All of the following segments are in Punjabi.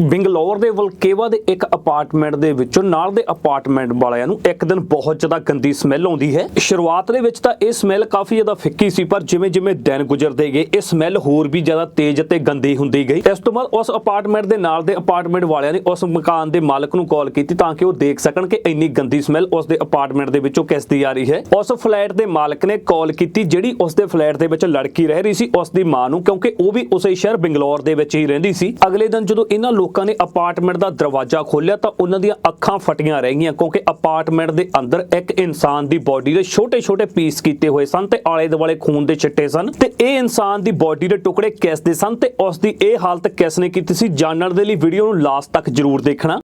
ਬੰਗਲੌਰ ਦੇ ਵਲਕੇਵਾ ਦੇ ਇੱਕ ਅਪਾਰਟਮੈਂਟ ਦੇ ਵਿੱਚੋਂ ਨਾਲ ਦੇ ਅਪਾਰਟਮੈਂਟ ਵਾਲਿਆਂ ਨੂੰ ਇੱਕ ਦਿਨ ਬਹੁਤ ਜ਼ਿਆਦਾ ਗੰਦੀ ਸਮੈਲ ਆਉਂਦੀ ਹੈ। ਸ਼ੁਰੂਆਤ ਦੇ ਵਿੱਚ ਤਾਂ ਇਹ ਸਮੈਲ ਕਾਫੀ ਜ਼ਿਆਦਾ ਫਿੱਕੀ ਸੀ, ਪਰ ਜਿਵੇਂ ਜਿਵੇਂ ਦਿਨ ਗੁਜ਼ਰਦੇ ਗਏ, ਇਹ ਸਮੈਲ ਹੋਰ ਵੀ ਜ਼ਿਆਦਾ ਤੇਜ਼ ਅਤੇ ਗੰਦੀ ਹੁੰਦੀ ਗਈ। ਇਸ ਤੋਂ ਬਾਅਦ ਉਸ ਅਪਾਰਟਮੈਂਟ ਦੇ ਨਾਲ ਦੇ ਅਪਾਰਟਮੈਂਟ ਵਾਲਿਆਂ ਨੇ ਉਸ ਮਕਾਨ ਦੇ ਮਾਲਕ ਨੂੰ ਕਾਲ ਕੀਤੀ ਤਾਂ ਕਿ ਉਹ ਦੇਖ ਸਕਣ ਕਿ ਇੰਨੀ ਗੰਦੀ ਸਮੈਲ ਉਸ ਦੇ ਅਪਾਰਟਮੈਂਟ ਦੇ ਵਿੱਚੋਂ ਕਿਸ ਦੀ ਆ ਰਹੀ ਹੈ। ਉਸ ਫਲੈਟ ਦੇ ਮਾਲਕ ਨੇ ਕਾਲ ਕੀਤੀ ਜਿਹੜੀ ਉਸ ਦੇ ਫਲੈਟ ਦੇ ਵਿੱਚ ਲੜਕੀ ਰਹਿ ਰਹੀ ਸੀ ਉਸ ਦੀ ਮਾਂ ਨੂੰ, ਕਿਉਂਕਿ ਉਹ ਵੀ ਉਸੇ ਸ਼ਹਿਰ ਬੰਗਲੌਰ ਦੇ ਵਿੱਚ ਹੀ ਰਹਿੰਦੀ ਸੀ। ਅਗਲੇ ਦਿਨ ਜਦੋਂ ਇਹਨਾਂ ਲੋਕਾਂ ਨੇ ਅਪਾਰਟਮੈਂਟ ਦਾ ਦਰਵਾਜ਼ਾ ਖੋਲ੍ਹਿਆ ਤਾਂ ਉਹਨਾਂ ਦੀਆਂ ਅੱਖਾਂ ਫਟੀਆਂ ਰਹਿ ਗਈਆਂ ਕਿਉਂਕਿ ਅਪਾਰਟਮੈਂਟ ਦੇ ਅੰਦਰ ਇੱਕ ਇਨਸਾਨ ਦੀ ਬਾਡੀ ਦੇ ਛੋਟੇ-ਛੋਟੇ ਪੀਸ ਕੀਤੇ ਹੋਏ ਸਨ ਤੇ ਆਲੇ ਦੁਆਲੇ ਖੂਨ ਦੇ ਛਿੱਟੇ ਸਨ ਤੇ ਇਹ ਇਨਸਾਨ ਦੀ ਬਾਡੀ ਦੇ ਟੁਕੜੇ ਕਿਸ ਦੇ ਸਨ ਤੇ ਉਸ ਦੀ ਇਹ ਹਾਲਤ ਕਿਸ ਨੇ ਕੀਤੀ ਸੀ ਜਾਣਨ ਦੇ ਲਈ ਵੀਡੀਓ ਨੂੰ ਲਾਸਟ ਤੱਕ ਜ਼ਰੂਰ ਦੇਖਣਾ।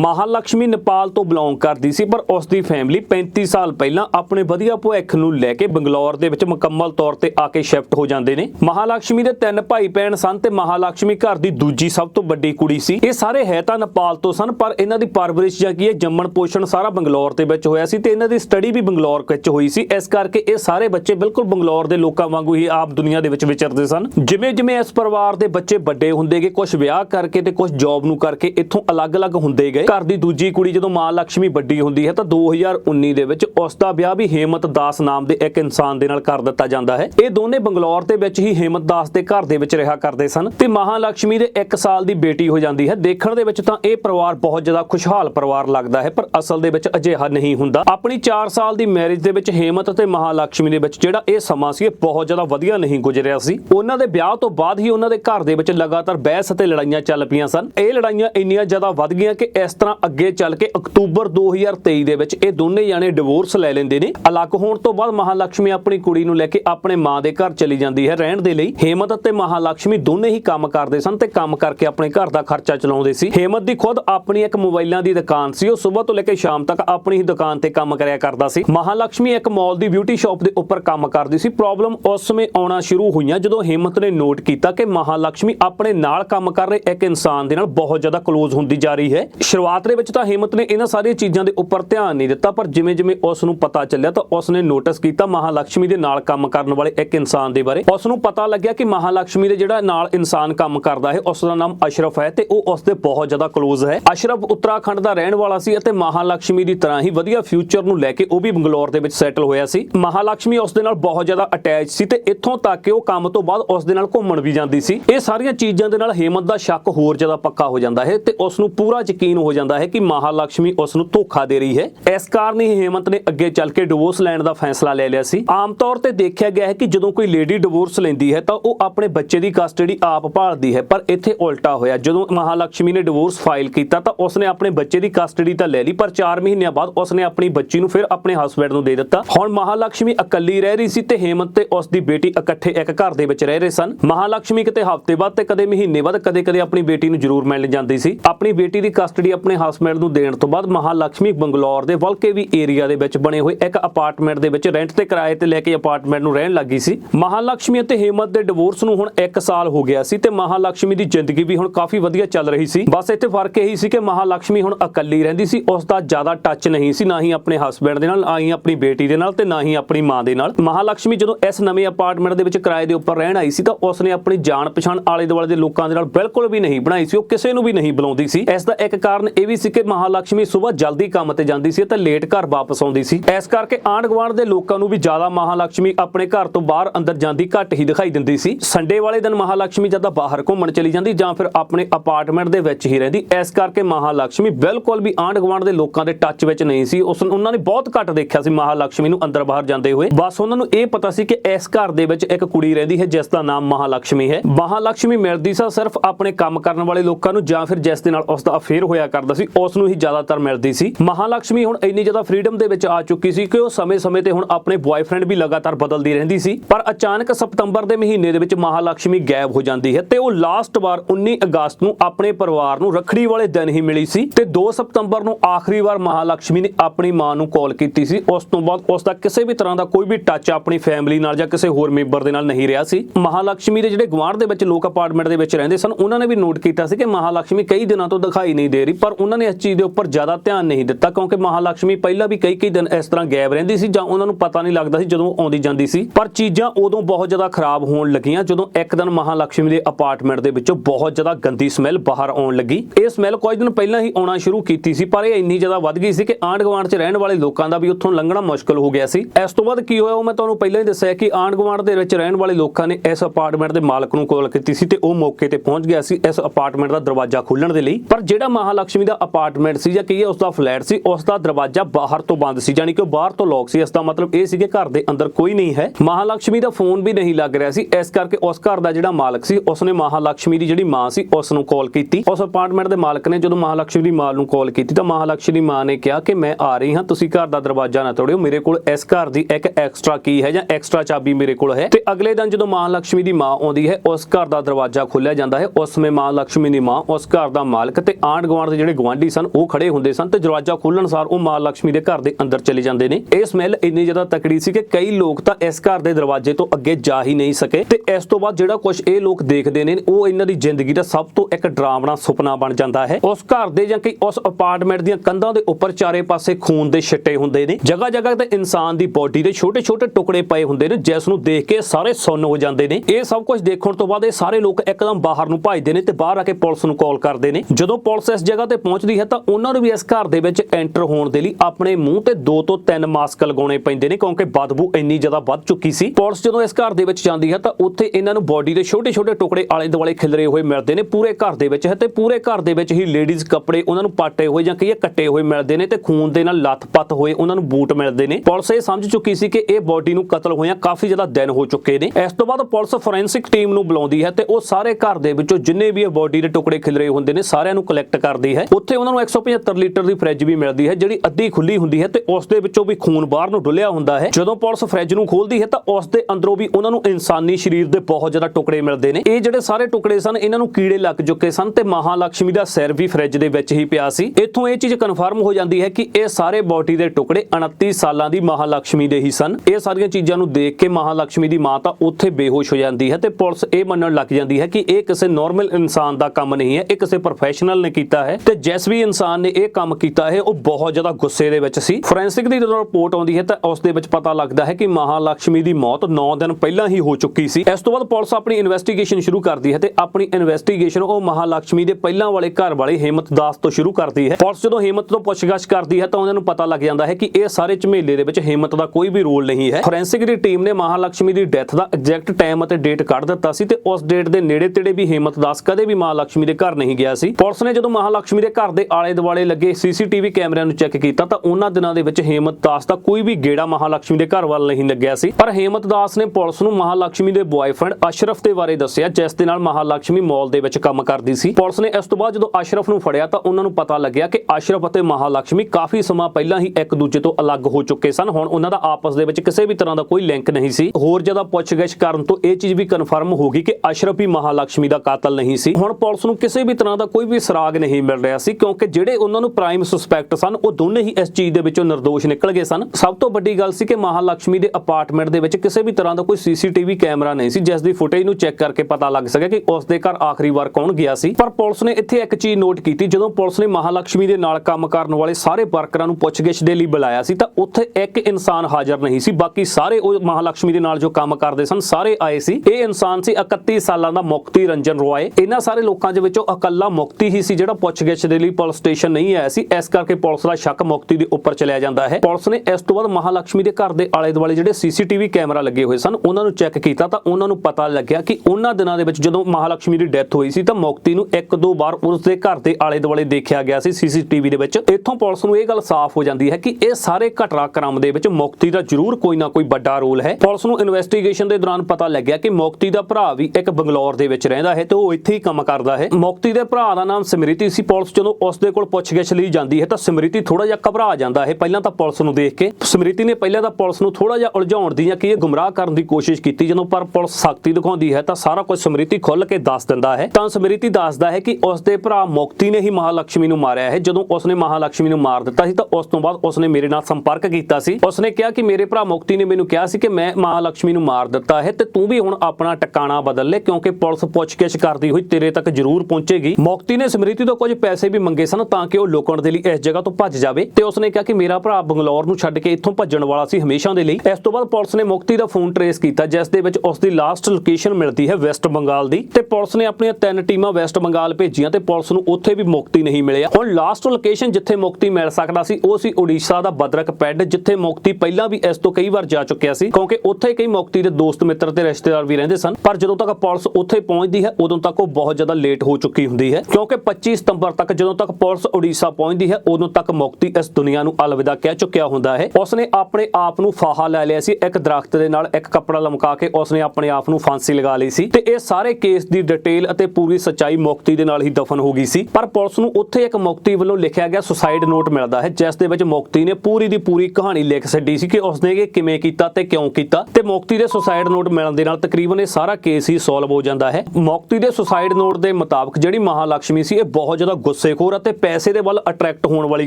ਮਹਾਲక్ష్ਮੀ ਨੇਪਾਲ ਤੋਂ ਬਿਲੋਂਗ ਕਰਦੀ ਸੀ, ਪਰ ਉਸ ਦੀ ਫੈਮਿਲੀ 35 ਸਾਲ ਪਹਿਲਾਂ ਆਪਣੇ ਵਧੀਆ ਭਵਿੱਖ ਨੂੰ ਲੈ ਕੇ ਬੰਗਲੌਰ ਦੇ ਵਿੱਚ ਮੁਕੰਮਲ ਤੌਰ ਤੇ ਆ ਕੇ ਸ਼ਿਫਟ ਹੋ ਜਾਂਦੇ ਨੇ। ਮਹਾਲక్ష్ਮੀ ਦੇ ਤਿੰਨ ਭਾਈ ਭੈਣ ਸਨ ਤੇ ਮਹਾਲక్ష్ਮੀ ਘਰ ਦੀ ਦੂਜੀ ਸਭ ਤੋਂ ਵੱਡੀ ਕੁੜੀ ਸੀ। ਇਹ ਸਾਰੇ ਹੈ ਤਾਂ ਨੇਪਾਲ ਤੋਂ ਸਨ, ਪਰ ਇਹਨਾਂ ਦੀ ਪਰਵਰਿਸ਼ ਜਾਂ ਕੀ ਹੈ, ਜੰਮਣ ਪੋਸ਼ਣ ਸਾਰਾ ਬੰਗਲੌਰ ਦੇ ਵਿੱਚ ਹੋਇਆ ਸੀ ਤੇ ਇਹਨਾਂ ਦੀ ਸਟੱਡੀ ਵੀ ਬੰਗਲੌਰ ਵਿੱਚ ਹੋਈ ਸੀ। ਇਸ ਕਰਕੇ ਇਹ ਸਾਰੇ ਬੱਚੇ ਬਿਲਕੁਲ ਬੰਗਲੌਰ ਦੇ ਲੋਕਾਂ ਵਾਂਗੂ ਹੀ ਆਪ ਦੁਨੀਆ ਦੇ ਵਿੱਚ ਵਿਚਰਦੇ ਸਨ। ਜਿਵੇਂ ਜਿਵੇਂ ਇਸ ਪਰਿਵਾਰ ਦੇ ਬੱਚੇ ਵੱਡੇ ਹੁੰਦੇ ਗਏ ਕੁਝ ਵਿਆਹ ਕਰਕੇ ਤੇ ਕੁਝ ਜੌਬ ਨੂੰ ਕਰਕੇ ਇੱਥੋਂ ਅਲੱਗ-ਅਲੱਗ ਹੁੰਦੇ ਗਏ। ਸੀਗੇ ਘਰ ਦੀ ਦੂਜੀ ਕੁੜੀ ਜਦੋਂ ਮਾਂ ਲక్ష్ਮੀ ਵੱਡੀ ਹੁੰਦੀ ਹੈ ਤਾਂ 2019 ਦੇ ਵਿੱਚ ਉਸ ਦਾ ਵਿਆਹ ਵੀ ਹੇਮਤ ਦਾਸ ਨਾਮ ਦੇ ਇੱਕ ਇਨਸਾਨ ਦੇ ਨਾਲ ਕਰ ਦਿੱਤਾ ਜਾਂਦਾ ਹੈ। ਇਹ ਦੋਨੇ ਬੰਗਲੌਰ ਦੇ ਵਿੱਚ ਹੀ ਹੇਮਤ ਦਾਸ ਦੇ ਘਰ ਦੇ ਵਿੱਚ ਰਿਹਾ ਕਰਦੇ ਸਨ ਤੇ ਮਹਾ ਲక్ష్ਮੀ ਦੇ 1 ਸਾਲ ਦੀ ਬੇਟੀ ਹੋ ਜਾਂਦੀ ਹੈ। ਦੇਖਣ ਦੇ ਵਿੱਚ ਤਾਂ ਇਹ ਪਰਿਵਾਰ ਬਹੁਤ ਜ਼ਿਆਦਾ ਖੁਸ਼ਹਾਲ ਪਰਿਵਾਰ ਲੱਗਦਾ ਹੈ, ਪਰ ਅਸਲ ਦੇ ਵਿੱਚ ਅਜਿਹਾ ਨਹੀਂ ਹੁੰਦਾ। ਆਪਣੀ 4 ਸਾਲ ਦੀ ਮੈਰਿਜ ਦੇ ਵਿੱਚ ਹੇਮਤ ਅਤੇ ਮਹਾ ਲక్ష్ਮੀ ਦੇ ਵਿੱਚ ਜਿਹੜਾ ਇਹ ਸਮਾਂ ਸੀ, ਇਹ ਬਹੁਤ ਜ਼ਿਆਦਾ ਵਧੀਆ ਨਹੀਂ ਗੁਜ਼ਰਿਆ ਸੀ। ਉਹਨਾਂ ਦੇ ਵਿਆਹ ਤੋਂ ਬਾਅਦ ਹੀ ਉਹਨਾਂ ਦੇ ਘਰ ਦੇ ਵਿੱਚ ਲਗਾਤਾਰ ਬਹਿਸ ਅਤੇ ਲੜਾਈਆਂ ਚੱਲ ਪਈਆਂ ਸਨ। ਇਹ ਲੜਾਈਆਂ ਇੰਨੀਆਂ ਜ਼ਿਆਦਾ ਵੱਧ ਗਈਆਂ ਕਿ ਇਸ ਤਰ੍ਹਾਂ ਅੱਗੇ ਚੱਲ ਕੇ ਅਕਤੂਬਰ 2023 ਦੇ ਵਿੱਚ ਇਹ ਦੋਨੇ ਜਾਣੇ ਡਿਵੋਰਸ ਲੈ ਲੈਂਦੇ ਨੇ। ਅਲੱਗ ਹੋਣ ਤੋਂ ਬਾਅਦ ਮਹਾਲక్ష్ਮੀ ਆਪਣੀ ਕੁੜੀ ਨੂੰ ਲੈ ਕੇ ਆਪਣੇ ਮਾਂ ਦੇ ਘਰ ਚਲੀ ਜਾਂਦੀ ਹੈ। ਰਹਿਣ ਦੇ ਲਈ ਹੇਮਤ ਅਤੇ ਮਹਾਲక్ష్ਮੀ ਦੋਨੇ ਹੀ ਕੰਮ ਕਰਦੇ ਸਨ ਤੇ ਕੰਮ ਕਰਕੇ ਆਪਣੇ ਘਰ ਦਾ ਖਰਚਾ ਚਲਾਉਂਦੇ ਸੀ। ਹੇਮਤ ਦੀ ਖੁਦ ਆਪਣੀ ਇੱਕ ਮੋਬਾਈਲਾਂ ਦੀ ਦੁਕਾਨ ਸੀ। ਉਹ ਸਵੇਰ ਤੋਂ ਲੈ ਕੇ ਸ਼ਾਮ ਤੱਕ ਆਪਣੀ ਹੀ ਦੁਕਾਨ ਤੇ ਕੰਮ ਕਰਿਆ ਕਰਦਾ ਸੀ। ਮਹਾਲక్ష్ਮੀ ਇੱਕ ਮਾਲ ਦੀ ਬਿਊਟੀ ਸ਼ਾਪ ਦੇ ਉੱਪਰ ਕੰਮ ਕਰਦੀ ਸੀ। ਪ੍ਰੋਬਲਮ ਉਸ ਸਮੇਂ ਆਉਣਾ ਸ਼ੁਰੂ ਹੋਈਆਂ ਜਦੋਂ ਹੇਮਤ ਨੇ ਨੋਟ ਕੀਤਾ ਕਿ ਮਹਾਲక్ష్ਮੀ ਆਪਣੇ ਨਾਲ ਕੰਮ ਕਰ ਰਹੇ ਇੱਕ ਇਨਸਾਨ ਦੇ ਨਾਲ ਬਹੁਤ ਜ਼ਿਆਦਾ ਕਲੋਜ਼ ਹੁੰਦੀ ਜਾ ਰਹੀ ਹੈ। ਸ਼ੁਰੂਆਤ ਦੇ ਵਿੱਚ ਤਾਂ ਹਿੰਮਤ ਨੇ ਇਹਨਾਂ ਸਾਰੀਆਂ ਚੀਜ਼ਾਂ ਦੇ ਉੱਪਰ ਧਿਆਨ ਨਹੀਂ ਦਿੱਤਾ, ਪਰ ਜਿਵੇਂ-ਜਿਵੇਂ ਉਸ ਨੂੰ ਪਤਾ ਚੱਲਿਆ ਤਾਂ ਉਸ ਨੇ ਨੋਟਿਸ ਕੀਤਾ ਮਹਾਲక్ష్ਮੀ ਦੇ ਨਾਲ ਕੰਮ ਕਰਨ ਵਾਲੇ ਇੱਕ ਇਨਸਾਨ ਦੇ ਬਾਰੇ। ਉਸ ਨੂੰ ਪਤਾ ਲੱਗਿਆ ਕਿ ਮਹਾਲక్ష్ਮੀ ਦੇ ਜਿਹੜਾ ਨਾਲ ਇਨਸਾਨ ਕੰਮ ਕਰਦਾ ਹੈ, ਉਸ ਦਾ ਨਾਮ ਅਸ਼ਰਫ ਹੈ ਤੇ ਉਹ ਉਸ ਦੇ ਬਹੁਤ ਜ਼ਿਆਦਾ ক্লোਜ਼ ਹੈ। ਅਸ਼ਰਫ ਉੱਤਰਾਖੰਡ ਦਾ ਰਹਿਣ ਵਾਲਾ ਸੀ ਅਤੇ ਮਹਾਲక్ష్ਮੀ ਦੀ ਤਰ੍ਹਾਂ ਹੀ ਵਧੀਆ ਫਿਊਚਰ ਨੂੰ ਲੈ ਕੇ ਉਹ ਵੀ ਬੰਗਲੌਰ ਦੇ ਵਿੱਚ ਸੈਟਲ ਹੋਇਆ ਸੀ। ਮਹਾਲక్ష్ਮੀ ਉਸ ਦੇ ਨਾਲ ਬਹੁਤ ਜ਼ਿਆਦਾ ਅਟੈਚ ਸੀ ਤੇ ਇੱਥੋਂ ਤੱਕ ਕਿ ਉਹ ਕੰਮ ਤੋਂ ਬਾਅਦ ਉਸ ਦੇ ਨਾਲ ਘੁੰਮਣ ਵੀ ਜਾਂਦੀ ਸੀ। ਇਹ ਸਾਰੀਆਂ ਚੀਜ਼ਾਂ ਦੇ ਨਾਲ ਹੇਮੰਤ ਦਾ ਸ਼ੱਕ ਹੋਰ ਜ਼ਿਆਦਾ ਪੱਕਾ ਹੋ ਜਾਂਦਾ ਹੈ ਤੇ ਉਸ ਨੂੰ ਪੂਰਾ ਯਕੀਨ ਹੋ ਹੋ ਜਾਂਦਾ ਹੈ ਕਿ ਮਹਾਲక్ష్ਮੀ ਉਸ ਨੂੰ ਧੋਖਾ ਦੇ ਰਹੀ ਹੈ। ਇਸ ਕਾਰਨ ਹੀ ਹੇਮੰਤ ਨੇ ਅੱਗੇ ਚੱਲ ਕੇ ਡਿਵੋਰਸ ਲੈਣ ਦਾ ਫੈਸਲਾ ਲੈ ਲਿਆ ਸੀ। ਆਮ ਤੌਰ ਤੇ ਦੇਖਿਆ ਗਿਆ ਹੈ ਕਿ ਜਦੋਂ ਕੋਈ ਲੇਡੀ ਡਿਵੋਰਸ ਲੈਂਦੀ ਹੈ ਤਾਂ ਉਹ ਆਪਣੇ ਬੱਚੇ ਦੀ ਕਸਟਡੀ ਆਪ ਭਾਲਦੀ ਹੈ, ਪਰ ਇੱਥੇ ਉਲਟਾ ਹੋਇਆ। ਜਦੋਂ ਮਹਾਲక్ష్ਮੀ ਨੇ ਡਿਵੋਰਸ ਫਾਈਲ ਕੀਤਾ ਤਾਂ ਉਸਨੇ ਆਪਣੇ ਬੱਚੇ ਦੀ ਕਸਟਡੀ ਤਾਂ ਲੈ ਲਈ, ਪਰ 4 ਮਹੀਨਿਆਂ ਬਾਅਦ ਉਸਨੇ ਆਪਣੀ ਬੱਚੀ ਨੂੰ ਫਿਰ ਆਪਣੇ ਹਸਬੰਡ ਨੂੰ ਦੇ ਦਿੱਤਾ। ਹੁਣ ਮਹਾਲక్ష్ਮੀ ਇਕੱਲੀ ਰਹਿ ਰਹੀ ਸੀ ਤੇ ਹੇਮੰਤ ਤੇ ਉਸ ਦੀ ਬੇਟੀ ਇਕੱਠੇ ਇੱਕ ਘਰ ਦੇ ਵਿੱਚ ਰਹਿ ਰਹੇ ਸਨ। ਮਹਾਲక్ష్ਮੀ ਕਿਤੇ ਹਫ਼ਤੇ ਬਾਅਦ ਤੇ ਕਦੇ ਮਹੀਨੇ ਬਾਅਦ ਕਦੇ-ਕਦੇ ਆਪਣੀ ਬੇਟੀ ਨੂੰ ਜ਼ਰੂਰ ਮਿਲਣ ਜਾਂਦੀ ਸੀ। ਆਪਣੀ ਬੇਟੀ ਦੀ ਕਸਟਡੀ ਆਪਣੇ ਹਾਊਸਮੇਟ ਨੂੰ ਦੇਣ ਤੋਂ ਬਾਅਦ ਮਹਾਲక్ష్ਮੀ ਬੰਗਲੌਰ ਦੇ ਵਲਕੇ ਵੀ ਏਰੀਆ ਦੇ ਵਿੱਚ ਬਣੇ ਹੋਏ ਇੱਕ ਅਪਾਰਟਮੈਂਟ ਦੇ ਵਿੱਚ ਰੈਂਟ ਤੇ ਕਿਰਾਏ ਤੇ ਲੈ ਕੇ ਅਪਾਰਟਮੈਂਟ ਨੂੰ ਰਹਿਣ ਲੱਗੀ ਸੀ। ਮਹਾਲక్ష్ਮੀ ਅਤੇ ਹੇਮਤ ਦੇ ਡਿਵੋਰਸ ਨੂੰ ਹੁਣ 1 ਸਾਲ ਹੋ ਗਿਆ ਸੀ ਤੇ ਮਹਾਲక్ష్ਮੀ ਦੀ ਜ਼ਿੰਦਗੀ ਵੀ ਹੁਣ ਕਾਫੀ ਵਧੀਆ ਚੱਲ ਰਹੀ ਸੀ। ਬਸ ਇੱਥੇ ਫ਼ਰਕ ਇਹੀ ਸੀ ਕਿ ਮਹਾਲక్ష్ਮੀ ਹੁਣ ਇਕੱਲੀ ਰਹਿੰਦੀ ਸੀ, ਉਸ ਦਾ ਜ਼ਿਆਦਾ ਟੱਚ ਨਹੀਂ ਸੀ, ਨਾ ਹੀ ਆਪਣੇ ਹਸਬੰਡ ਦੇ ਨਾਲ ਆਈ ਆਪਣੀ ਬੇਟੀ ਦੇ ਨਾਲ ਤੇ ਨਾ ਹੀ ਆਪਣੀ ਮਾਂ ਦੇ ਨਾਲ। ਮਹਾਲక్ష్ਮੀ ਜਦੋਂ ਇਸ ਨਵੇਂ ਅਪਾਰਟਮੈਂਟ ਦੇ ਵਿੱਚ ਕਿਰਾਏ ਦੇ ਉੱਪਰ ਰਹਿਣ ਆਈ ਸੀ ਤਾਂ ਉਸ ਨੇ ਆਪਣੀ ਜਾਣ ਪਛਾਣ ਆਲੇ ਦੁਆਲੇ ਦੇ ਲੋਕਾਂ ਦੇ ਨਾਲ ਬਿਲਕੁਲ ਵੀ ਨਹੀਂ ਬਣਾਈ ਸੀ, ਉਹ ਕਿਸੇ ਨੂੰ ਵੀ ਨਹੀਂ ਬੁਲਾਉਂਦੀ ਸੀ। ਇਸ ਦਾ ਇੱਕ ਕਾਰਨ ਇਹ ਵੀ ਸੀ ਕਿ ਮਹਾਲక్ష్ਮੀ ਸਵੇਰ ਜਲਦੀ ਕੰਮ ਤੇ ਜਾਂਦੀ ਸੀ ਤੇ ਲੇਟ ਘਰ ਵਾਪਸ ਆਉਂਦੀ ਸੀ। ਇਸ ਕਰਕੇ ਆਂਢ ਗਵਾਂਢ ਦੇ ਲੋਕਾਂ ਨੂੰ ਵੀ ਜ਼ਿਆਦਾ ਮਹਾਲక్ష్ਮੀ ਆਪਣੇ ਘਰ ਤੋਂ ਬਾਹਰ ਅੰਦਰ ਜਾਂਦੀ ਘੱਟ ਹੀ ਦਿਖਾਈ ਦਿੰਦੀ ਸੀ। ਸੰਡੇ ਵਾਲੇ ਦਿਨ ਮਹਾਲక్ష్ਮੀ ਜਦਾਂ ਬਾਹਰ ਘੁੰਮਣ ਚਲੀ ਜਾਂਦੀ ਜਾਂ ਫਿਰ ਆਪਣੇ ਅਪਾਰਟਮੈਂਟ ਦੇ ਵਿੱਚ ਹੀ ਰਹਿੰਦੀ, ਇਸ ਕਰਕੇ ਮਹਾਲక్ష్ਮੀ ਬਿਲਕੁਲ ਵੀ ਆਂਢ ਗਵਾਂਢ ਦੇ ਲੋਕਾਂ ਦੇ ਟੱਚ ਵਿੱਚ ਨਹੀਂ ਸੀ। ਉਸ ਉਹਨਾਂ ਨੇ ਬਹੁਤ ਘੱਟ ਦੇਖਿਆ ਸੀ ਮਹਾਲక్ష్ਮੀ ਨੂੰ ਅੰਦਰ ਬਾਹਰ ਜਾਂਦੇ ਹੋਏ। ਬਸ ਉਹਨਾਂ ਨੂੰ ਇਹ ਪਤਾ ਸੀ ਕਿ ਇਸ ਘਰ ਦੇ ਵਿੱਚ ਇੱਕ ਕੁੜੀ ਰਹਿੰਦੀ ਹੈ, ਜਿਸ ਦਾ ਨਾਮ ਮਹਾਲక్ష్ਮੀ ਹੈ। ਮਹਾਲక్ష్ਮੀ ਮਿਲਦੀ ਸੀ ਸਿਰਫ ਆਪਣੇ ਕੰਮ ਕਰਨ ਵਾਲੇ ਲੋਕਾਂ ਨੂੰ ਜਾਂ ਫਿਰ ਜਿਸ ਦੇ ਨਾਲ ਉਸ ਦਾ ਅਫੇਅਰ ਹੋਇਆ ਕਰ ਕਰਦਾ ਸੀ, ਉਸ ਨੂੰ ਹੀ ਜ਼ਿਆਦਾਤਰ ਮਿਲਦੀ ਸੀ। ਮਹਾਲక్ష్ਮੀ ਹੁਣ ਇੰਨੀ ਜ਼ਿਆਦਾ ਫ੍ਰੀडम ਦੇ ਵਿੱਚ ਆ ਚੁੱਕੀ ਸੀ ਕਿ ਉਹ ਸਮੇਂ-ਸਮੇਂ ਤੇ ਹੁਣ ਆਪਣੇ ਬॉयਫ੍ਰੈਂਡ ਵੀ ਲਗਾਤਾਰ ਬਦਲਦੀ ਰਹਿੰਦੀ ਸੀ। ਪਰ ਅਚਾਨਕ ਸਤੰਬਰ ਦੇ ਮਹੀਨੇ ਦੇ ਵਿੱਚ ਮਹਾਲక్ష్ਮੀ ਗਾਇਬ ਹੋ ਜਾਂਦੀ ਹੈ ਤੇ ਉਹ ਲਾਸਟ ਵਾਰ 19 ਅਗਸਤ ਨੂੰ ਆਪਣੇ ਪਰਿਵਾਰ ਨੂੰ ਰੱਖੜੀ ਵਾਲੇ ਦਿਨ ਹੀ ਮਿਲੀ ਸੀ ਤੇ 2 ਸਤੰਬਰ ਨੂੰ ਆਖਰੀ ਵਾਰ ਮਹਾਲక్ష్ਮੀ ਨੇ ਆਪਣੀ ਮਾਂ ਨੂੰ ਕਾਲ ਕੀਤੀ ਸੀ। ਉਸ ਤੋਂ ਬਾਅਦ ਉਸ ਦਾ ਕਿਸੇ ਵੀ ਤਰ੍ਹਾਂ ਦਾ ਕੋਈ ਵੀ ਟੱਚ ਆਪਣੀ ਫੈਮਿਲੀ ਨਾਲ ਜਾਂ ਕਿਸੇ ਹੋਰ ਮੈਂਬਰ ਦੇ ਨਾਲ ਨਹੀਂ ਰਿਹਾ ਸੀ। ਮਹਾਲక్ష్ਮੀ ਦੇ ਜਿਹੜੇ ਗਵਾਂਢ ਦੇ ਵਿੱਚ ਲੋਕ ਅਪਾਰਟਮੈਂਟ ਦੇ ਵਿੱਚ ਰਹਿੰਦੇ ਸਨ, ਉਹਨਾਂ ਨੇ ਵੀ ਨੋਟ ਕੀਤਾ ਸੀ ਕਿ ਮਹਾਲక్ష్ਮੀ ਕਈ ਦਿਨਾਂ ਤੋਂ ਦਿਖਾਈ ਨਹੀਂ ਦੇ ਰਹੀ, ਪਰ ਪਰ ਉਹਨਾਂ ਨੇ ਇਸ ਚੀਜ਼ ਦੇ ਉੱਪਰ ਜ਼ਿਆਦਾ ਧਿਆਨ ਨਹੀਂ ਦਿੱਤਾ, ਕਿਉਂਕਿ ਮਹਾਲక్ష్ਮੀ ਪਹਿਲਾਂ ਵੀ ਕਈ ਕਈ ਦਿਨ ਇਸ ਤਰ੍ਹਾਂ ਗਾਇਬ ਰਹਿੰਦੀ ਸੀ ਜਾਂ ਉਹਨਾਂ ਨੂੰ ਪਤਾ ਨਹੀਂ ਲੱਗਦਾ ਸੀ ਜਦੋਂ ਆਉਂਦੀ ਜਾਂਦੀ ਸੀ। ਪਰ ਚੀਜ਼ਾਂ ਉਦੋਂ ਬਹੁਤ ਜ਼ਿਆਦਾ ਖਰਾਬ ਹੋਣ ਲੱਗੀਆਂ, ਜਦੋਂ ਇੱਕ ਦਿਨ ਮਹਾਲక్ష్ਮੀ ਦੇ ਅਪਾਰਟਮੈਂਟ ਦੇ ਵਿੱਚੋਂ ਬਹੁਤ ਜ਼ਿਆਦਾ ਗੰਦੀ ਸਮੈਲ ਬਾਹਰ ਆਉਣ ਲੱਗੀ। ਇਹ ਸਮੈਲ ਕੁਝ ਦਿਨ ਪਹਿਲਾਂ ਹੀ ਆਉਣਾ ਸ਼ੁਰੂ ਕੀਤੀ ਸੀ, ਪਰ ਇਹ ਇੰਨੀ ਜ਼ਿਆਦਾ ਵੱਧ ਗਈ ਸੀ ਕਿ ਆਂਢ ਗਵਾਂਢ 'ਚ ਰਹਿਣ ਵਾਲੇ ਲੋਕਾਂ ਦਾ ਵੀ ਉੱਥੋਂ ਲੰਘਣਾ ਮੁਸ਼ਕਲ ਹੋ ਗਿਆ ਸੀ। ਇਸ ਤੋਂ ਬਾਅਦ ਕੀ ਹੋਇਆ, ਉਹ ਮੈਂ ਤੁਹਾਨੂੰ ਪਹਿਲਾਂ ਹੀ ਦੱਸਿਆ ਕਿ ਆਂਢ ਗਵਾਂਢ ਦੇ ਵਿੱਚ ਰਹਿਣ ਵਾਲੇ ਲੋਕਾਂ ਨੇ ਇਸ ਅਪਾਰਟਮੈਂਟ ਦੇ ਮਾਲਕ ਨੂੰ ਕਾਲ ਕੀਤੀ ਸੀ ਤੇ ਉਹ ਮੌਕੇ ਤੇ ਪਹੁੰਚ ਗਿਆ ਸੀ ਇਸ ਅਪਾਰਟਮੈਂਟ ਦਾ ਦਰਵਾਜ਼ਾ ਖੋਲਣ ਦੇ ਲਈ। ਪਰ ਜਿਹੜਾ ਮਹਾਲక్ష్ਮੀ ਲਕਸ਼ਮੀ ਦਾ ਅਪਾਰਟਮੈਂਟ ਸੀ ਜਾਂ ਕਹੀਏ ਉਸ ਦਾ ਫਲੈਟ ਸੀ ਉਸ ਦਾ ਦਰਵਾਜ਼ਾ ਬਾਹਰ ਤੋਂ ਬੰਦ ਸੀ ਯਾਨੀ ਕਿ ਬਾਹਰ ਤੋਂ ਲੌਕ ਸੀ। ਇਸ ਦਾ ਮਤਲਬ ਇਹ ਸੀ ਕਿ ਘਰ ਦੇ ਅੰਦਰ ਕੋਈ ਨਹੀਂ ਹੈ। ਮਹਾਲక్ష్ਮੀ ਦਾ ਫੋਨ ਵੀ ਨਹੀਂ ਲੱਗ ਰਿਹਾ ਸੀ। ਇਸ ਕਰਕੇ ਉਸ ਘਰ ਦਾ ਜਿਹੜਾ ਮਾਲਕ ਸੀ, ਉਸਨੇ ਮਹਾਲక్ష్ਮੀ ਦੀ ਜਿਹੜੀ ਮਾਂ ਸੀ ਉਸ ਨੂੰ ਕਾਲ ਕੀਤੀ। ਉਸ ਅਪਾਰਟਮੈਂਟ ਦੇ ਮਾਲਕ ਨੇ ਜਦੋਂ ਮਹਾਲక్ష్ਮੀ ਦੀ ਮਾਂ ਨੂੰ ਕਾਲ ਕੀਤੀ, ਤਾਂ ਮਹਾਲక్ష్ਮੀ ਦੀ ਮਾਂ ਨੇ ਕਿਹਾ ਕਿ ਮੈਂ ਆ ਰਹੀ ਹਾਂ, ਤੁਸੀਂ ਘਰ ਦਾ ਦਰਵਾਜ਼ਾ ਨਾ ਤੋੜਿਓ। ਮੇਰੇ ਕੋਲ ਇਸ ਘਰ ਦੀ ਇੱਕ ਐਕਸਟਰਾ ਕੀ ਹੈ ਜਾਂ ਐਕਸਟਰਾ ਚਾਬੀ ਮੇਰੇ ਕੋਲ ਹੈ। ਤੇ ਅਗਲੇ ਦਿਨ ਜਦੋਂ ਮਹਾਲక్ష్ਮੀ ਦੀ ਮਾਂ ਆਉਂਦੀ ਹੈ, ਉਸ ਘਰ ਦਾ ਦਰਵਾਜ਼ਾ ਖੋਲ੍ਹਿਆ ਜਾਂਦਾ ਹੈ। ਉਸ ਸਮੇਂ ਮਹਾਲక్ష్ਮੀ ਦੀ ਮਾਂ ਉਸ ਘਰ ਦਾ ਮਾਲਕ ਤੇ ਆਂਢ ਗਵਾਂਢ ਜਿਹੜੇ ਗਵਾਂਢੀ ਸਨ, ਉਹ ਖੜੇ ਹੁੰਦੇ ਸਨ ਤੇ ਦਰਵਾਜ਼ਾ ਖੋਲਣ ਸਾਰ ਉਹ ਮਾਂ ਮਹਾਲక్ష్ਮੀ ਦੇ ਘਰ ਦੇ ਅੰਦਰ ਚਲੇ ਜਾਂਦੇ ਨੇ। ਇਹ ਸਮੈਲ ਇੰਨੀ ਜ਼ਿਆਦਾ ਤਕੜੀ ਸੀ ਕਿ ਕਈ ਲੋਕ ਤਾਂ ਇਸ ਘਰ ਦੇ ਦਰਵਾਜ਼ੇ ਤੋਂ ਅੱਗੇ ਜਾ ਹੀ ਨਹੀਂ ਸਕੇ ਤੇ ਇਸ ਤੋਂ ਬਾਅਦ ਜਿਹੜਾ ਕੁਝ ਇਹ ਲੋਕ ਦੇਖਦੇ ਨੇ, ਉਹ ਇਹਨਾਂ ਦੀ ਜ਼ਿੰਦਗੀ ਦਾ ਸਭ ਤੋਂ ਇੱਕ ਡਰਾਵਣਾ ਸੁਪਨਾ ਬਣ ਜਾਂਦਾ ਹੈ। ਉਸ ਘਰ ਦੇ ਜਾਂ ਕਿ ਉਸ ਅਪਾਰਟਮੈਂਟ ਦੀਆਂ ਕੰਧਾਂ ਦੇ ਉੱਪਰ ਚਾਰੇ ਪਾਸੇ ਖੂਨ ਦੇ ਛਿੱਟੇ ਹੁੰਦੇ ਨੇ। ਜਗ੍ਹਾ ਜਗ੍ਹਾ ਤੇ ਇਨਸਾਨ ਦੀ ਬੋਡੀ ਦੇ ਛੋਟੇ ਛੋਟੇ ਟੁਕੜੇ ਪਏ ਹੁੰਦੇ ਨੇ, ਜਿਸ ਨੂੰ ਦੇਖ ਕੇ ਸਾਰੇ ਸੁੰਨ ਹੋ ਜਾਂਦੇ ਨੇ। ਇਹ ਸਭ ਕੁਝ ਦੇਖਣ ਤੋਂ ਬਾਅਦ ਇਹ ਸਾਰੇ ਲੋਕ ਇੱਕਦਮ ਬਾਹਰ ਨੂੰ ਭੱਜਦੇ ਨੇ ਤੇ ਬਾਹਰ ਆ ਕੇ ਪੁਲਿਸ ਨੂੰ ਕਾਲ ਕਰਦੇ ਨੇ। ਜਦੋਂ ਪੁਲਿਸ ਇਸ ਜਗ੍ਹਾ ਤੇ ਪਹੁੰਚਦੀ ਹੈ ਤਾਂ ਉਹਨਾਂ ਨੂੰ ਵੀ ਇਸ ਘਰ ਦੇ ਵਿੱਚ ਐਂਟਰ ਹੋਣ ਦੇ ਲਈ ਆਪਣੇ ਮੂੰਹ ਤੇ ਦੋ ਤੋਂ ਤਿੰਨ ਮਾਸਕ ਲਗਾਉਣੇ ਪੈਂਦੇ ਨੇ, ਕਿਉਂਕਿ ਬਦਬੂ ਇੰਨੀ ਜ਼ਿਆਦਾ ਵੱਧ ਚੁੱਕੀ ਸੀ। ਪੁਲਿਸ ਜਦੋਂ ਇਸ ਘਰ ਦੇ ਵਿੱਚ ਜਾਂਦੀ ਹੈ ਤਾਂ ਉੱਥੇ ਇਹਨਾਂ ਨੂੰ ਬੋਡੀ ਦੇ ਛੋਟੇ ਛੋਟੇ ਟੁਕੜੇ ਆਲੇ ਦੁਆਲੇ ਖਿਲਰੇ ਹੋਏ ਮਿਲਦੇ ਨੇ, ਪੂਰੇ ਘਰ ਦੇ ਵਿੱਚ ਹੈ ਤੇ ਪੂਰੇ ਘਰ ਦੇ ਵਿੱਚ ਹੀ ਲੇਡੀਜ਼ ਕੱਪੜੇ ਉਹਨਾਂ ਨੂੰ ਪਾਟੇ ਹੋਏ ਜਾਂ ਕਹੀਏ ਕੱਟੇ ਹੋਏ ਮਿਲਦੇ ਨੇ ਤੇ ਖੂਨ ਦੇ ਨਾਲ ਲੱਥ-ਪੱਥ ਹੋਏ ਉਹਨਾਂ ਨੂੰ ਬੂਟ ਮਿਲਦੇ ਨੇ। ਪੁਲਿਸ ਇਹ ਸਮਝ ਚੁੱਕੀ ਸੀ ਕਿ ਇਹ ਬੋਡੀ ਨੂੰ ਕਤਲ ਹੋਇਆ ਕਾਫੀ ਜ਼ਿਆਦਾ ਦਿਨ ਹੋ ਚੁੱਕੇ ਨੇ। ਇਸ ਤੋਂ ਬਾਅਦ ਪੁਲਿਸ ਫੋਰੈਂਸਿਕ ਟੀਮ ਨੂੰ ਬੁਲਾਉਂਦੀ ਹੈ ਤੇ ਉਹ ਸਾਰੇ ਘਰ ਦੇ ਵਿੱਚੋਂ ਜਿੰਨੇ ਵੀ ਇਹ ਬੋਡੀ ਦੇ ਟੁਕੜੇ ਖਿਲਰੇ ਹੁੰਦੇ ਨੇ, ਸਾਰਿਆਂ ਨੂੰ ਕਲੈਕਟ ਕਰਦੀ ਹੈ। ਹੈ। ਉੱਥੇ ਉਹਨਾਂ ਨੂੰ 175 ਲੀਟਰ ਦੀ ਫ੍ਰਿਜ ਵੀ ਮਿਲਦੀ ਹੈ, ਜਿਹੜੀ ਅੱਧੀ ਖੁੱਲੀ ਹੁੰਦੀ ਹੈ ਤੇ ਉਸ ਦੇ ਵਿੱਚੋਂ ਵੀ ਖੂਨ ਬਾਹਰ ਨੂੰ ਡੁੱਲਿਆ ਹੁੰਦਾ ਹੈ। ਜਦੋਂ ਪੁਲਿਸ ਫ੍ਰਿਜ ਨੂੰ ਖੋਲਦੀ ਹੈ ਤਾਂ ਉਸ ਦੇ ਅੰਦਰੋਂ ਵੀ ਉਹਨਾਂ ਨੂੰ ਇਨਸਾਨੀ ਸਰੀਰ ਦੇ ਬਹੁਤ ਜ਼ਿਆਦਾ ਟੁਕੜੇ ਮਿਲਦੇ ਨੇ। ਇਹ ਜਿਹੜੇ ਸਾਰੇ ਟੁਕੜੇ ਸਨ, ਇਹਨਾਂ ਨੂੰ ਕੀੜੇ ਲੱਗ ਚੁੱਕੇ ਸਨ ਤੇ ਮਹਾਲక్ష్ਮੀ ਦਾ ਸਿਰ ਵੀ ਫ੍ਰਿਜ ਦੇ ਵਿੱਚ ਹੀ ਪਿਆ ਸੀ। ਇੱਥੋਂ ਇਹ ਚੀਜ਼ ਕਨਫਰਮ ਹੋ ਜਾਂਦੀ ਹੈ ਕਿ ਇਹ ਸਾਰੇ ਬਾਡੀ ਦੇ ਟੁਕੜੇ 29 ਸਾਲਾਂ ਦੀ ਮਹਾਲక్ష్ਮੀ ਦੇ ਹੀ ਸਨ। ਇਹ ਸਾਰੀਆਂ ਚੀਜ਼ਾਂ ਨੂੰ ਦੇਖ ਕੇ ਮਹਾਲక్ష్ਮੀ ਦੀ ਮਾਂ ਤਾਂ ਉੱਥੇ ਬੇਹੋਸ਼ ਹੋ ਜਾਂਦੀ ਹੈ ਤੇ ਪੁਲਿਸ ਇਹ ਮੰਨਣ ਲੱਗ ਜਾਂਦੀ ਹੈ ਕਿ ਇਹ ਕਿਸੇ ਨਾਰਮਲ ਇਨਸਾਨ ਦਾ ਕੰਮ ਨਹੀਂ ਹੈ, ਇਹ ਕਿਸੇ ਪ੍ਰੋਫੈਸ਼ਨਲ ਨੇ ਕੀਤਾ ਹੈ ਤੇ ਜਿਸ ਵੀ ਇਨਸਾਨ ਨੇ ਇਹ ਕੰਮ ਕੀਤਾ ਹੈ, ਉਹ ਬਹੁਤ ਜ਼ਿਆਦਾ ਗੁੱਸੇ ਦੇ ਵਿੱਚ ਸੀ। ਫੋਰੈਂਸਿਕ ਦੀ ਜਦੋਂ ਰਿਪੋਰਟ ਆਉਂਦੀ ਹੈ ਤਾਂ ਉਸ ਦੇ ਵਿੱਚ ਪਤਾ ਲੱਗਦਾ ਹੈ ਕਿ ਮਹਾਲక్ష్ਮੀ ਦੀ ਮੌਤ 9 ਦਿਨ ਪਹਿਲਾਂ ਹੀ ਹੋ ਚੁੱਕੀ ਸੀ। ਇਸ ਤੋਂ ਬਾਅਦ ਪੁਲਿਸ ਆਪਣੀ ਇਨਵੈਸਟੀਗੇਸ਼ਨ ਸ਼ੁਰੂ ਕਰਦੀ ਹੈ ਤੇ ਆਪਣੀ ਇਨਵੈਸਟੀਗੇਸ਼ਨ ਉਹ ਮਹਾਲక్ష్ਮੀ ਦੇ ਪਹਿਲਾਂ ਵਾਲੇ ਘਰ ਵਾਲੇ ਹੇਮਤ ਦਾਸ ਤੋਂ ਸ਼ੁਰੂ ਕਰਦੀ ਹੈ। ਪੁਲਿਸ ਜਦੋਂ ਹੇਮਤ ਤੋਂ ਪੁੱਛਗਛ ਕਰਦੀ ਹੈ ਤਾਂ ਉਹਨਾਂ ਨੂੰ ਪਤਾ ਲੱਗ ਜਾਂਦਾ ਹੈ ਕਿ ਇਹ ਸਾਰੇ ਝਮੇਲੇ ਦੇ ਵਿੱਚ ਹੇਮਤ ਦਾ ਕੋਈ ਵੀ ਰੋਲ ਨਹੀਂ ਹੈ। ਫੋਰੈਂਸਿਕ ਦੀ ਟੀਮ ਨੇ ਮਹਾਲక్ష్ਮੀ ਦੀ ਡੈਥ ਦਾ ਐਗਜ਼ੈਕਟ ਟਾਈਮ ਅਤੇ ਡੇਟ ਕੱਢ ਦਿੱਤਾ ਸੀ ਤੇ ਉਸ ਡੇਟ ਦੇ ਨੇੜੇ ਤੇੜੇ ਵੀ ਹੇਮਤ ਦਾਸ ਕਦੇ ਵੀ ਮਹਾਲక్ష్ਮੀ ਦੇ ਘਰ ਨਹੀਂ ਗਿਆ ਸੀ। ਪੁਲਿਸ ਨੇ ਜਦੋਂ ਮਹਾਲక్ష్ਮੀ ਦੇ ਘਰ ਦੇ ਆਲੇ ਦੁਆਲੇ ਲੱਗੇ ਸੀਸੀਟੀਵੀ ਕੈਮਰਿਆਂ ਨੂੰ ਚੈੱਕ ਕੀਤਾ ਤਾਂ ਉਹਨਾਂ ਦਿਨਾਂ ਦੇ ਵਿੱਚ ਹੇਮਤ ਦਾਸ ਦਾ ਕੋਈ ਵੀ ਗੇੜਾ ਮਹਾਲక్ష్ਮੀ ਦੇ ਘਰ ਵੱਲ ਨਹੀਂ ਲੱਗਿਆ ਸੀ। ਪਰ ਹੇਮਤ ਦਾਸ ਨੇ ਪੁਲਿਸ ਨੂੰ ਮਹਾਲక్ష్ਮੀ ਦੇ ਬॉयਫ੍ਰੈਂਡ ਅਸ਼ਰਫ ਦੇ ਬਾਰੇ ਦੱਸਿਆ, ਜਿਸ ਦੇ ਨਾਲ ਮਹਾਲక్ష్ਮੀ ਮਾਲ ਦੇ ਵਿੱਚ ਕੰਮ ਕਰਦੀ ਸੀ। ਪੁਲਿਸ ਨੇ ਇਸ ਤੋਂ ਬਾਅਦ ਜਦੋਂ ਅਸ਼ਰਫ ਨੂੰ ਫੜਿਆ ਤਾਂ ਉਹਨਾਂ ਨੂੰ ਪਤਾ ਲੱਗਿਆ ਕਿ ਅਸ਼ਰਫ ਅਤੇ ਮਹਾਲక్ష్ਮੀ ਕਾਫੀ ਸਮਾਂ ਪਹਿਲਾਂ ਹੀ ਇੱਕ ਦੂਜੇ ਤੋਂ ਅਲੱਗ ਹੋ ਚੁੱਕੇ ਸਨ। ਹੁਣ ਉਹਨਾਂ ਦਾ ਆਪਸ ਦੇ ਵਿੱਚ ਕਿਸੇ ਵੀ ਤਰ੍ਹਾਂ ਦਾ ਕੋਈ ਲਿੰਕ ਨਹੀਂ ਸੀ। ਹੋਰ ਜ਼ਿਆਦਾ ਪੁੱਛਗਿੱਛ ਕਰਨ ਤੋਂ ਇਹ ਚੀਜ਼ ਵੀ ਕਨਫਰਮ ਹੋ ਗਈ ਕਿ ਅਸ਼ਰਫ ਹੀ ਮਹਾਲక్ష్ਮੀ ਦਾ ਕਾਤਲ ਨਹੀਂ ਸੀ। ਹੁਣ ਪੁਲਿਸ ਨੂੰ ਕਿਸੇ ਵੀ ਤਰ੍ਹਾਂ ਦਾ ਕੋਈ ਵੀ ਸਰਾਗ ਨਹੀਂ ਮਿਲ ਰਿਹਾ। ਹੋਇਆ ਸੀ, ਕਿਉਂਕਿ ਜਿਹੜੇ ਉਹਨਾਂ ਨੂੰ ਪ੍ਰਾਈਮ ਸਸਪੈਕਟ ਸਨ, ਉਹ ਦੋਨੇ ਹੀ ਇਸ ਚੀਜ਼ ਦੇ ਵਿੱਚੋਂ ਨਿਰਦੋਸ਼ ਨਿਕਲ ਗਏ ਸਨ। ਸਭ ਤੋਂ ਵੱਡੀ ਗੱਲ ਸੀ ਕਿ ਮਹਾਲక్ష్ਮੀ ਦੇ ਅਪਾਰਟਮੈਂਟ ਦੇ ਵਿੱਚ ਕਿਸੇ ਵੀ ਤਰ੍ਹਾਂ ਦਾ ਕੋਈ ਸੀਸੀਟੀਵੀ ਕੈਮਰਾ ਨਹੀਂ ਸੀ, ਜਿਸ ਦੀ ਫੁਟੇਜ ਨੂੰ ਚੈੱਕ ਕਰਕੇ ਪਤਾ ਲੱਗ ਸਕੇ ਕਿ ਉਸ ਦੇ ਘਰ ਆਖਰੀ ਵਾਰ ਕੌਣ ਗਿਆ ਸੀ। ਪਰ ਪੁਲਿਸ ਨੇ ਇੱਥੇ ਇੱਕ ਚੀਜ਼ ਨੋਟ ਕੀਤੀ, ਜਦੋਂ ਪੁਲਿਸ ਨੇ ਮਹਾਲక్ష్ਮੀ ਦੇ ਨਾਲ ਕੰਮ ਕਰਨ ਵਾਲੇ ਸਾਰੇ ਵਰਕਰਾਂ ਨੂੰ ਪੁੱਛਗਿੱਛ ਦੇ ਲਈ ਬੁਲਾਇਆ ਸੀ, ਤਾਂ ਉੱਥੇ ਇੱਕ ਇਨਸਾਨ ਹਾਜ਼ਰ ਨਹੀਂ ਸੀ, ਬਾਕੀ ਸਾਰੇ ਉਹ ਮਹਾਲక్ష్ਮੀ ਦੇ ਨਾਲ ਜੋ ਕੰਮ ਕਰਦੇ ਸਨ, ਸਾਰੇ ਆਏ ਸੀ। ਇਹ ਇਨਸਾਨ ਸੀ 31 ਸਾਲਾਂ ਦਾ ਮੁਕਤੀ ਰੰਜਨ ਰੋਏ। ਇਹਨਾਂ ਸਾਰੇ ਲੋਕਾਂ ਦੇ ਵਿੱਚੋਂ ਇਕੱਲਾ ਮੁਕਤੀ ਹੀ ਸੀ, ਜਿਹੜਾ ਪੁੱਛਗਿੱਛ ਦੇ ਲਈ ਪੁਲਿਸ ਸਟੇਸ਼ਨ ਨਹੀਂ ਆਇਆ ਸੀ, ਇਸ ਕਰਕੇ ਪੁਲਿਸ ਦਾ ਸ਼ੱਕ ਮੁਕਤੀ ਦੇ ਉੱਪਰ ਚਲਿਆ ਜਾਂਦਾ ਹੈ। ਪੁਲਿਸ ਨੇ ਇਸ ਤੋਂ ਬਾਅਦ ਮਹਾਲక్ష్ਮੀ ਦੇ ਘਰ ਦੇ ਆਲੇ ਦੁਆਲੇ ਜਿਹੜੇ ਸੀਸੀਟੀਵੀ ਕੈਮਰਾ ਲੱਗੇ ਹੋਏ ਸਨ, ਉਹਨਾਂ ਨੂੰ ਚੈੱਕ ਕੀਤਾ ਤਾਂ ਉਹਨਾਂ ਨੂੰ ਪਤਾ ਲੱਗਿਆ ਕਿ ਉਹਨਾਂ ਦਿਨਾਂ ਦੇ ਵਿੱਚ ਜਦੋਂ ਮਹਾਲక్ష్ਮੀ ਦੀ ਡੈਥ ਹੋਈ ਸੀ ਤਾਂ ਮੁਕਤੀ ਨੂੰ ਇੱਕ ਦੋ ਵਾਰ ਉਸ ਦੇ ਘਰ ਦੇ ਆਲੇ ਦੁਆਲੇ ਦੇਖਿਆ ਗਿਆ ਸੀ ਸੀਸੀਟੀਵੀ ਦੇ ਵਿੱਚ। ਇੱਥੋਂ ਪੁਲਿਸ ਨੂੰ ਇਹ ਗੱਲ ਸਾਫ਼ ਹੋ ਜਾਂਦੀ ਹੈ ਕਿ ਇਹ ਸਾਰੇ ਘਟਨਾ ਕ੍ਰਮ ਦੇ ਵਿੱਚ ਮੁਕਤੀ ਦਾ ਜ਼ਰੂਰ ਕੋਈ ਨਾ ਕੋਈ ਵੱਡਾ ਰੋਲ ਹੈ। ਪੁਲਿਸ ਨੂੰ ਇਨਵੈਸਟੀਗੇਸ਼ਨ ਦੇ ਦੌਰਾਨ ਪਤਾ ਲੱਗਿਆ ਕਿ ਮੁਕਤੀ ਦਾ ਭਰਾ ਵੀ ਇੱਕ ਬੰਗਲੌਰ ਦੇ ਵਿੱਚ ਰਹਿੰਦਾ ਹੈ ਤੇ ਉਹ ਇੱਥੇ ਹੀ ਕੰਮ ਕਰਦਾ ਹੈ। ਮੁਕਤੀ ਦੇ ਭਰਾ ਦਾ ਨਾਮ ਸਮ੍ਰਿਤੀ ਸੀ। ਪੁਲਿਸ ਜਦੋਂ ਉਸ ਦੇ ਕੋਲ ਪੁੱਛਗਿੱਛ ਲਈ ਜਾਂਦੀ ਹੈ ਤਾਂ ਸਮ੍ਰਿਤੀ ਥੋੜਾ ਜਿਹਾ ਘਬਰਾ ਜਾਂਦਾ ਹੈ। ਪਹਿਲਾਂ ਤਾਂ ਪੁਲਿਸ ਨੂੰ ਦੇਖ ਕੇ ਸਮ੍ਰਿਤੀ ਨੇ ਪਹਿਲਾਂ ਤਾਂ ਪੁਲਿਸ ਨੂੰ ਥੋੜਾ ਜਿਹਾ ਉਲਝਾਉਣ ਦੀ ਜਾਂ ਕਿ ਇਹ ਗੁੰਮਰਾਹ ਕਰਨ ਦੀ ਕੋਸ਼ਿਸ਼ ਕੀਤੀ ਜਦੋਂ ਪਰ ਪੁਲਿਸ ਸਖਤੀ ਦਿਖਾਉਂਦੀ ਹੈ ਤਾਂ ਸਾਰਾ ਕੁਝ ਸਮ੍ਰਿਤੀ ਖੁੱਲ ਕੇ ਦੱਸ ਦਿੰਦਾ ਹੈ। ਤਾਂ ਸਮ੍ਰਿਤੀ ਦੱਸਦਾ ਹੈ ਕਿ ਉਸ ਦੇ ਭਰਾ ਮੁਕਤੀ ਨੇ ਹੀ ਮਹਾਲక్ష్ਮੀ ਨੂੰ ਮਾਰਿਆ ਹੈ। ਜਦੋਂ ਉਸ ਨੇ ਮਹਾਲక్ష్ਮੀ ਨੂੰ ਮਾਰ ਦਿੱਤਾ ਸੀ ਤਾਂ ਉਸ ਤੋਂ ਬਾਅਦ ਉਸ ਨੇ ਮੇਰੇ ਨਾਲ ਸੰਪਰਕ ਕੀਤਾ ਸੀ। ਉਸ ਨੇ ਕਿਹਾ ਕਿ ਮੇਰੇ ਭਰਾ ਮੁਕਤੀ ਨੇ ਮੈਨੂੰ ਕਿਹਾ ਸੀ ਕਿ ਮੈਂ ਮਹਾਲక్ష్ਮੀ ਨੂੰ ਮਾਰ ਦਿੱਤਾ ਹੈ ਤੇ ਤੂੰ ਵੀ ਹੁਣ ਆਪਣਾ ਟਿਕਾਣਾ ਬਦਲ ਲੈ ਕਿਉਂਕਿ ਪੁਲਿਸ ਪੁੱਛਗਿੱਛ ਕਰਦੀ ਹੋਈ ਤੇਰੇ ਤੱਕ ਜ਼ਰੂਰ ਪਹੁੰਚੇਗੀ। ਮੁਕਤੀ ਨੇ ਸਮ੍ਰਿਤੀ ਤੋਂ ਕੁਝ ਪੈਸੇ ਵੀ ਮੰਗੇ ਸਨ ਤਾਂ ਕਿ ਉਹ ਲੁਕਣ ਦੇ ਲਈ ਇਸ ਜਗ੍ਹਾ ਤੋਂ ਭੱਜ ਜਾਵੇ। ਤੇ ਉਸਨੇ ਕਿਹਾ ਕਿ ਮੇਰਾ ਭਰਾ ਬੰਗਲੌਰ ਨੂੰ ਛੱਡ ਕੇ ਇੱਥੋਂ ਭੱਜਣ ਵਾਲਾ ਸੀ ਹਮੇਸ਼ਾ ਦੇ ਲਈ। ਇਸ ਤੋਂ ਬਾਅਦ ਪੁਲਿਸ ਨੇ ਮੁਕਤੀ ਦਾ ਫੋਨ ਟਰੇਸ ਕੀਤਾ, ਜਿਸ ਦੇ ਵਿੱਚ ਉਸ ਦੀ ਲਾਸਟ ਲੋਕੇਸ਼ਨ ਮਿਲਦੀ ਹੈ ਵੈਸਟ ਬੰਗਾਲ ਦੀ। ਤੇ ਪੁਲਿਸ ਨੇ ਆਪਣੀਆਂ ਤਿੰਨ ਟੀਮਾਂ ਵੈਸਟ ਬੰਗਾਲ ਭੇਜੀਆਂ ਤੇ ਪੁਲਿਸ ਨੂੰ ਉੱਥੇ ਵੀ ਮੁਕਤੀ ਨਹੀਂ ਮਿਲਿਆ। ਹੁਣ ਲਾਸਟ ਲੋਕੇਸ਼ਨ ਜਿੱਥੇ ਮੁਕਤੀ ਮਿਲ ਸਕਦਾ ਸੀ, ਉਹ ਸੀ ਓਡੀਸ਼ਾ ਦਾ ਬਦਰਕ ਪਿੰਡ, ਜਿੱਥੇ ਮੁਕਤੀ ਪਹਿਲਾਂ ਵੀ ਇਸ ਤੋਂ ਕਈ ਵਾਰ ਜਾ ਚੁੱਕਿਆ ਸੀ, ਕਿਉਂਕਿ ਉੱਥੇ ਕਈ ਮੁਕਤੀ ਦੇ ਦੋਸਤ, ਮਿੱਤਰ ਤੇ ਰਿਸ਼ਤੇਦਾਰ ਵੀ ਰਹਿੰਦੇ ਸਨ। ਪਰ ਜਦੋਂ ਤੱਕ ਪੁਲਿਸ ਉੱਥੇ ਪਹੁੰਚਦੀ ਹੈ, ਉਦੋਂ ਤੱਕ ਉਹ ਬਹੁਤ ਜ਼ਿਆਦਾ ਲੇਟ ਹੋ ਚੁੱਕੀ ਹੁੰਦੀ ਹੈ, ਕਿਉਂਕਿ 25 ਸਤੰਬਰ ਤੱਕ ਜਦੋਂ ਤੱਕ ਪੁਲਿਸ ਉੜੀਸਾ ਪਹੁੰਚਦੀ ਹੈ, ਉਦੋਂ ਤੱਕ ਮੁਕਤੀ ਇਸ ਦੁਨੀਆ ਨੂੰ ਅਲਵਿਦਾ ਕਹਿ ਚੁੱਕਿਆ ਹੁੰਦਾ ਹੈ। ਉਸਨੇ ਆਪਣੇ ਆਪ ਨੂੰ ਫਾਹਾ ਲੈ ਲਿਆ ਸੀ, ਇੱਕ ਦਰਖਤ ਦੇ ਨਾਲ ਇੱਕ ਕੱਪੜਾ ਲਮਕਾ ਕੇ ਉਸਨੇ ਆਪਣੇ ਆਪ ਨੂੰ ਫਾਂਸੀ ਲਗਾ ਲਈ ਸੀ। ਤੇ ਇਹ ਸਾਰੇ ਕੇਸ ਦੀ ਡਿਟੇਲ ਅਤੇ ਪੂਰੀ ਸੱਚਾਈ ਮੁਕਤੀ ਦੇ ਨਾਲ ਹੀ ਦਫਨ ਹੋ ਗਈ ਸੀ। ਪਰ ਪੁਲਿਸ ਨੂੰ ਉੱਥੇ ਇੱਕ ਮੁਕਤੀ ਵੱਲੋਂ ਲਿਖਿਆ ਗਿਆ ਸੁਸਾਈਡ ਨੋਟ ਮਿਲਦਾ ਹੈ, ਜਿਸ ਦੇ ਵਿੱਚ ਮੁਕਤੀ ਨੇ ਪੂਰੀ ਦੀ ਪੂਰੀ ਕਹਾਣੀ ਲਿਖ ਛੱਡੀ ਸੀ ਕਿ ਉਸਨੇ ਇਹ ਕਿਵੇਂ ਕੀਤਾ ਤੇ ਕਿਉਂ ਕੀਤਾ। ਤੇ ਮੁਕਤੀ ਦੇ ਸੁਸਾਈਡ ਨੋਟ ਮਿਲਣ ਦੇ ਨਾਲ ਤਕਰੀਬਨ ਇਹ ਸਾਰਾ ਕੇਸ ਹੀ ਸੋਲਵ ਹੋ ਜਾਂਦਾ ਹੈ। ਮੁਕਤੀ ਦੇ ਸੁਸਾਈਡ ਨੋਟ ਦੇ ਮੁਤਾਬਕ ਜਿਹੜੀ ਮਹਾਲక్ష్ਮੀ ਸੀ, ਇਹ ਬਹੁਤ ਜ਼ਿਆਦਾ ਗੁੱਸੇਖੋਰ ਅਤੇ ਪੈਸੇ ਦੇ ਵੱਲ ਅਟਰੈਕਟ ਹੋਣ ਵਾਲੀ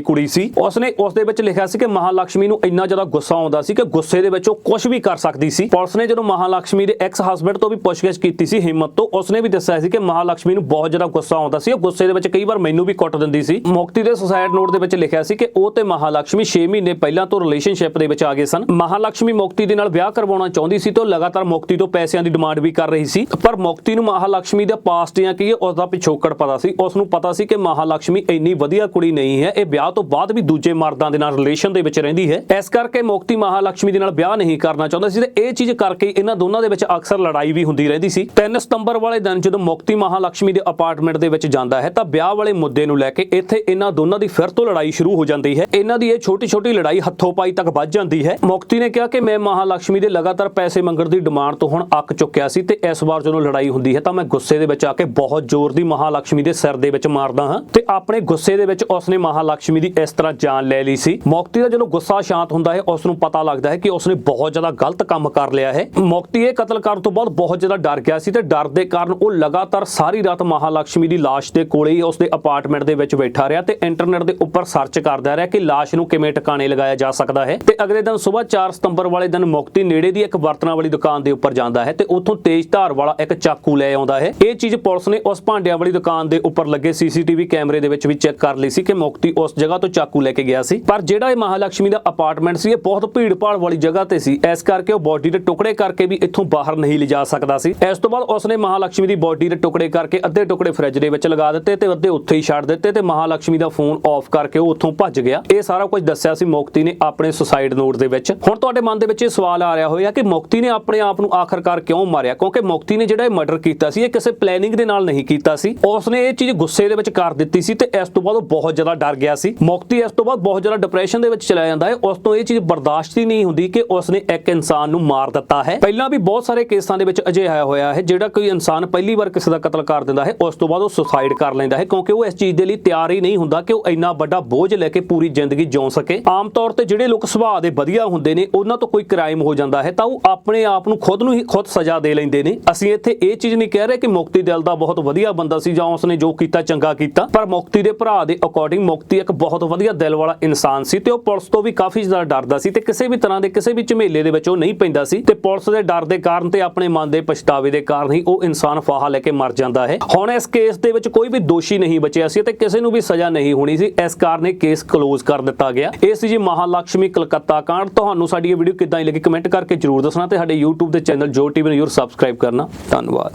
ਕੁੜੀ ਸੀ। ਉਸਨੇ ਉਸ ਦੇ ਵਿੱਚ ਲਿਖਿਆ ਸੀ ਕਿ ਮਹਾਲక్ష్ਮੀ ਨੂੰ ਇੰਨਾ ਜ਼ਿਆਦਾ ਗੁੱਸਾ ਆਉਂਦਾ ਸੀ ਕਿ ਗੁੱਸੇ ਦੇ ਵਿੱਚ ਉਹ ਕੁਝ ਵੀ ਕਰ ਸਕਦੀ ਸੀ। ਪੁਲਿਸ ਨੇ ਜਦੋਂ ਮਹਾਲక్ష్ਮੀ ਦੇ ਐਕਸ ਹਸਬੰਡ ਤੋਂ ਵੀ ਪੁੱਛਗਿੱਛ ਕੀਤੀ ਸੀ, ਹਿੰਮਤ ਤੋਂ, ਉਸਨੇ ਵੀ ਦੱਸਿਆ ਸੀ ਕਿ ਮਹਾਲక్ష్ਮੀ ਨੂੰ ਬਹੁਤ ਜ਼ਿਆਦਾ ਗੁੱਸਾ ਆਉਂਦਾ ਸੀ। ਉਹ ਗੁੱਸੇ ਦੇ ਵਿੱਚ ਕਈ ਵਾਰ ਮੈਨੂੰ ਵੀ ਕੁੱਟ ਦਿੰਦੀ ਸੀ। ਮੁਕਤੀ ਦੇ ਸੁਸਾਇਡ ਨੋਟ ਦੇ ਵਿੱਚ ਲਿਖਿਆ ਸੀ ਕਿ ਉਹ ਤੇ ਮਹਾਲక్ష్ਮੀ 6 ਮਹੀਨੇ ਪਹਿਲਾਂ ਤੋਂ ਰਿਲੇਸ਼ਨਸ਼ਿਪ ਦੇ ਵਿੱਚ ਆ ਗਏ ਸਨ। ਮਹਾਲక్ష్ਮੀ ਮੁਕਤੀ ਦੇ ਨਾਲ ਵਿਆਹ ਕਰਵਾਉਣਾ ਚਾਹੁੰਦੀ ਸੀ ਤੇ ਲਗਾਤਾਰ ਮੁਕਤੀ ਤੋਂ ਪੈਸਿਆਂ ਦੀ ਡਿਮਾਂਡ ਵੀ ਕਰ ਰਹੀ ਸੀ। ਪਰ ਮੁਕਤੀ ਨੂੰ ਮਹਾਲక్ష్ਮੀ ਦੇ ਪਾਸਟ ਜਾਂ ਕੀ ਉਸ ਦਾ ਪਿਛੋਕੜ ਪਤਾ ਸੀ। ਉਸ ਨੂੰ ਪਤਾ ਸੀ ਕਿ ਮਹਾਲక్ష్ਮੀ ਇੰਨੀ ਵਧੀਆ ਕੁੜੀ ਨਹੀਂ ਹੈ, ਇਹ ਵਿਆਹ ਤੋਂ ਬਾਅਦ ਵੀ ਦੂਜੇ ਮਰਦਾਂ ਦੇ ਨਾਲ ਰਿਲੇਸ਼ਨ ਦੇ ਵਿੱਚ ਰਹਿੰਦੀ ਹੈ। ਇਸ ਕਰਕੇ ਮੁਕਤੀ ਮਹਾਲక్ష్ਮੀ ਦੇ ਨਾਲ ਵਿਆਹ ਨਹੀਂ ਕਰਨਾ ਚਾਹੁੰਦਾ ਸੀ ਤੇ ਇਹ ਚੀਜ਼ ਕਰਕੇ ਇਹਨਾਂ ਦੋਨਾਂ ਦੇ ਵਿੱਚ ਅਕਸਰ ਲੜਾਈ ਵੀ ਹੁੰਦੀ ਰਹਿੰਦੀ ਸੀ। 3 ਸਤੰਬਰ ਵਾਲੇ ਦਿਨ ਜਦੋਂ ਮੁਕਤੀ ਮਹਾਲక్ష్ਮੀ ਦੇ ਅਪਾਰਟਮੈਂਟ ਦੇ ਵਿੱਚ ਜਾਂਦਾ ਹੈ, ਤਾਂ ਵਿਆਹ ਵਾਲੇ ਮੁੱਦੇ ਨੂੰ ਲੈ ਕੇ ਇੱਥੇ ਇਹਨਾਂ ਦੋਨਾਂ ਦੀ ਫਿਰ ਤੋਂ ਲੜਾਈ ਸ਼ੁਰੂ ਹੋ ਜਾਂਦੀ ਹੈ। ਇਹਨਾਂ ਦੀ ਇਹ ਛੋਟੀ-ਛੋਟੀ ਲੜਾਈ ਹੱਥੋਂ ਪਾਈ ਤੱਕ ਵੱਧ ਜਾਂਦੀ ਹੈ। ਮੁਕਤੀ ਨੇ ਕਿਹਾ ਕਿ ਮੈਂ ਮਹਾਲక్ష్ਮੀ ਦੇ ਲਗਾਤਾਰ ਪੈਸੇ ਮੰਗਣ ਦੀ ਡਿਮਾਂਡ ਤੋਂ ਹੁਣ ਅੱਕ ਚੁੱਕਿਆ ਸੀ ਤੇ ਇਸ ਵਾਰ ਜਦੋਂ ਲੜਾਈ ਹੁੰਦੀ ਹੈ, ਤਾਂ ਮੈਂ ਗੁੱਸੇ ਦੇ ਵਿੱਚ ਆ ਕੇ ਬਹੁਤ ਜ਼ੋਰ ਦੀ ਮਹਾਲక్ష్ਮੀ ਦੇ ਸਿਰ ਦੇ ਵਿੱਚ ਮਾਰਦਾ ਹਾਂ। ਤੇ ਆਪਣੇ ਗੁੱਸੇ ਦੇ ਵਿੱਚ ਉਸਨੇ ਮਹਾਲక్ష్ਮੀ ਦੀ ਇਸ ਤਰ੍ਹਾਂ ਜਾਨ ਲੈ ਲਈ ਸੀ। ਮੁਕਤੀ ਦਾ ਜਦੋਂ ਗੁੱਸਾ ਸ਼ਾਂਤ ਹੁੰਦਾ ਹੈ ਉਸ ਨੂੰ ਪਤਾ ਲੱਗਦਾ ਹੈ ਕਿ ਉਸਨੇ ਬਹੁਤ ਜ਼ਿਆਦਾ ਗਲਤ ਕੰਮ ਕਰ ਲਿਆ ਹੈ। ਮੌਕਤੀ ਇਹ ਕਤਲ ਕਰਨ ਤੋਂ ਬਾਅਦ ਬਹੁਤ ਜ਼ਿਆਦਾ ਡਰ ਗਿਆ ਸੀ ਤੇ ਡਰ ਦੇ ਕਾਰਨ ਉਹ ਲਗਾਤਾਰ ਸਾਰੀ ਰਾਤ ਮਹਾਲక్ష్ਮੀ ਦੀ লাশ ਦੇ ਕੋਲੇ ਹੀ ਉਸਦੇ ਅਪਾਰਟਮੈਂਟ ਦੇ ਵਿੱਚ ਬੈਠਾ ਰਿਹਾ ਤੇ ਇੰਟਰਨੈਟ ਦੇ ਉੱਪਰ ਸਰਚ ਕਰਦਾ ਰਿਹਾ ਕਿ ਲਾਸ਼ ਨੂੰ ਕਿਵੇਂ ਟਿਕਾਣੇ ਲਗਾਇਆ ਜਾ ਸਕਦਾ ਹੈ। ਤੇ ਅਗਲੇ ਦਿਨ ਸਵੇਰ 4 ਸਤੰਬਰ ਵਾਲੇ ਦਿਨ ਮੁਕਤੀ ਨੇੜੇ ਦੀ ਇੱਕ ਬਰਤਨਾਂ ਵਾਲੀ ਦੁਕਾਨ ਦੇ ਉੱਪਰ ਜਾਂਦਾ ਹੈ ਤੇ ਉੱਥੋਂ ਤੇਜ਼ ਧਾਰ ਵਾਲਾ ਇੱਕ ਚਾਕੂ ਲੈ ਆਉਂਦਾ ਹੈ। ਇਹ ਚੀਜ਼ ਪੁਲਿਸ ਨੇ ਉਸ ਭਾਂਡਿਆਂ ਵਾਲੀ ਦੁਕਾਨ ਦੇ ਉੱਪਰ ਲੱਗੇ ਸੀਸੀਟੀਵੀ ਕੈਮਰੇ ਦੇ ਵਿੱਚ ਵੀ ਚੈੱਕ ਕਰ ਲਈ ਸੀ ਕਿ ਮੁਕਤੀ ਉਸ ਜਗ੍ਹਾ ਤੋਂ ਚਾਕੂ ਲੈ ਕੇ ਗਿਆ ਸੀ। ਪਰ ਜਿਹੜਾ ਇਹ ਮਹਾਲక్ష్ਮੀ ਦਾ ਅਪਾਰਟਮੈਂਟ ਸੀ, ਇਹ ਬਹੁਤ ਭੀੜ ਭਾੜ ਵਾਲੀ ਜਗ੍ਹਾ ਤੇ ਸੀ। ਇਸ ਕਰਕੇ ਉਹ ਬਾਡੀ ਦੇ ਟੁਕੜੇ ਕਰਕੇ ਵੀ ਇੱਥੋਂ ਬਾਹਰ ਨਹੀਂ ਲਿਜਾ ਸਕਦਾ ਸੀ। ਇਸ ਤੋਂ ਬਾਅਦ ਉਸਨੇ ਮਹਾਲక్ష్ਮੀ ਦੀ ਬਾਡੀ ਦੇ ਟੁਕੜੇ ਕਰਕੇ ਅੱਧੇ ਟੁਕੜੇ ਫ੍ਰਿਜ ਦੇ ਵਿੱਚ ਲਗਾ ਦਿੱਤੇ ਤੇ ਅੱਧੇ ਉੱਥੇ ਹੀ ਛੱਡ ਦਿੱਤੇ ਤੇ ਮਹਾਲక్ష్ਮੀ ਦਾ ਫੋਨ ਆਫ ਕਰਕੇ ਉਹ ਉੱਥੋਂ ਭੱਜ ਗਿਆ। ਇਹ ਸਾਰਾ ਕੁਝ ਦੱਸਿਆ ਸੀ ਮੁਕਤੀ ਨੇ ਆਪਣੇ ਸੁਸਾਈਡ ਨੋਟ ਦੇ ਵਿੱਚ। ਹੁਣ ਤੁਹਾਡੇ ਮਨ ਦੇ ਵਿੱਚ ਇਹ ਸਵਾਲ ਆ ਰਿਹਾ ਹੋਇਆ ਕਿ ਮੁਕਤੀ ਨੇ ਆਪਣੇ ਆਪ ਨੂੰ ਆਖਰਕਾਰ ਕਿਉਂ ਮਾਰਿਆ? ਕਿਉਂਕਿ ਮੁਕਤੀ ਨੇ ਜਿਹੜਾ ਇਹ ਮਰਡਰ ਕੀਤਾ ਸੀ, ਇਹ ਕਿਸੇ ਪਲੈਨਿੰਗ ਦੇ ਨਾਲ ਨਹੀਂ ਕੀਤਾ ਸੀ। ਉਸਨੇ ਇਹ ਚੀਜ਼ ਗੁੱਸੇ ਦੇ ਵਿੱਚ ਕਰ ਦਿੱਤੀ ਦਿੱਤੀ ਸੀ ਤੇ ਇਸ ਤੋਂ ਬਾਅਦ ਉਹ ਬਹੁਤ ਜ਼ਿਆਦਾ ਡਰ ਗਿਆ ਸੀ। ਮੁਕਤੀ ਇਸ ਤੋਂ ਬਾਅਦ ਬਹੁਤ ਜ਼ਿਆਦਾ ਡਿਪਰੈਸ਼ਨ ਦੇ ਵਿੱਚ ਚਲਾ ਜਾਂਦਾ ਹੈ। ਉਸ ਤੋਂ ਇਹ ਚੀਜ਼ ਬਰਦਾਸ਼ਤ ਹੀ ਨਹੀਂ ਹੁੰਦੀ ਕਿ ਉਸਨੇ ਇੱਕ ਇਨਸਾਨ ਨੂੰ ਮਾਰ ਦਿੱਤਾ ਹੈ। ਪਹਿਲਾਂ ਵੀ ਬਹੁਤ ਸਾਰੇ ਕੇਸਾਂ ਦੇ ਵਿੱਚ ਅਜਿਹਾ ਹੋਇਆ ਹੈ, ਜਿਹੜਾ ਕੋਈ ਇਨਸਾਨ ਪਹਿਲੀ ਵਾਰ ਕਿਸੇ ਦਾ ਕਤਲ ਕਰ ਦਿੰਦਾ ਹੈ, ਉਸ ਤੋਂ ਬਾਅਦ ਉਹ ਸੁਸਾਈਡ ਕਰ ਲੈਂਦਾ ਹੈ, ਕਿਉਂਕਿ ਉਹ ਇਸ ਚੀਜ਼ ਦੇ ਲਈ ਤਿਆਰ ਹੀ ਨਹੀਂ ਹੁੰਦਾ ਕਿ ਉਹ ਇੰਨਾ ਵੱਡਾ ਬੋਝ ਲੈ ਕੇ ਪੂਰੀ ਜ਼ਿੰਦਗੀ ਜਿਉ ਸਕੇ। ਆਮ ਤੌਰ ਤੇ ਜਿਹੜੇ ਲੋਕ ਸੁਭਾਅ ਦੇ ਵਧੀਆ ਹੁੰਦੇ ਨੇ, ਉਹਨਾਂ ਤੋਂ ਕੋਈ ਕ੍ਰਾਈਮ ਹੋ ਜਾਂਦਾ ਹੈ, ਤਾਂ ਉਹ ਆਪਣੇ ਆਪ ਨੂੰ ਖੁਦ ਨੂੰ ਹੀ ਖੁਦ ਸਜ਼ਾ ਦੇ ਲੈਂਦੇ ਨੇ। ਅਸੀਂ ਇੱਥੇ ਇਹ ਚੀਜ਼ ਨਹੀਂ ਕਹਿ ਰਹੇ ਕਿ ਮੁਕਤੀ ਦਿਲ ਦਾ ਬਹੁਤ ਵਧੀਆ ਬੰਦਾ ਸੀ ਜਾਂ ਉਸਨੇ ਜੋ ਕੀਤਾ ਚੰਗਾ ਕੀਤਾ। ਪਰ ਮੁਕਤੀ ਦੇ ਭਰਾ ਦੇ ਅਕੋਰਡਿੰਗ ਮੁਕਤੀ ਇੱਕ ਬਹੁਤ ਵਧੀਆ ਦਿਲ ਵਾਲਾ ਇਨਸਾਨ ਸੀ ਤੇ ਉਹ ਪੁਲਿਸ ਤੋਂ ਵੀ ਕਾਫੀ ਜ਼ਿਆਦਾ ਡਰਦਾ ਸੀ ਤੇ ਕਿਸੇ ਵੀ ਤਰ੍ਹਾਂ ਦੇ ਕਿਸੇ ਵੀ ਝਮੇਲੇ ਦੇ ਵਿੱਚ ਉਹ ਨਹੀਂ ਪੈਂਦਾ ਸੀ ਤੇ ਪੁਲਿਸ ਦੇ ਡਰ ਦੇ ਕਾਰਨ ਤੇ ਆਪਣੇ ਮਨ ਦੇ ਪਛਤਾਵੇ ਦੇ ਕਾਰਨ ਹੀ ਉਹ ਇਨਸਾਨ ਫਾਹਾ ਲੈ ਕੇ ਮਰ ਜਾਂਦਾ ਹੈ। ਹੁਣ ਇਸ ਕੇਸ ਦੇ ਵਿੱਚ ਕੋਈ ਵੀ ਦੋਸ਼ੀ ਨਹੀਂ ਬਚਿਆ ਸੀ ਤੇ ਕਿਸੇ ਨੂੰ ਵੀ ਸਜ਼ਾ ਨਹੀਂ ਹੋਣੀ ਸੀ। ਇਸ ਕਾਰਨ ਇਹ ਕੇਸ ਕਲੋਜ਼ ਕਰ ਦਿੱਤਾ ਗਿਆ। ਇਹ ਸੀ ਜੀ ਮਹਾਲక్ష్ਮੀ ਕਲਕੱਤਾ ਕਾਂਡ ਤੁਹਾਨੂੰ ਸਾਡੀ ਇਹ ਵੀਡੀਓ ਕਿੱਦਾਂ ਹੀ ਲੱਗੀ ਕਮੈਂਟ ਕਰਕੇ ਜਰੂਰ ਦੱਸਣਾ ਤੇ ਸਾਡੇ YouTube ਦੇ ਚੈਨਲ ਜੋ ਟੀਵੀ ਨੂੰ ਜਰੂਰ ਸਬਸਕ੍ਰਾਈਬ ਕਰਨਾ। ਧੰਨਵਾਦ।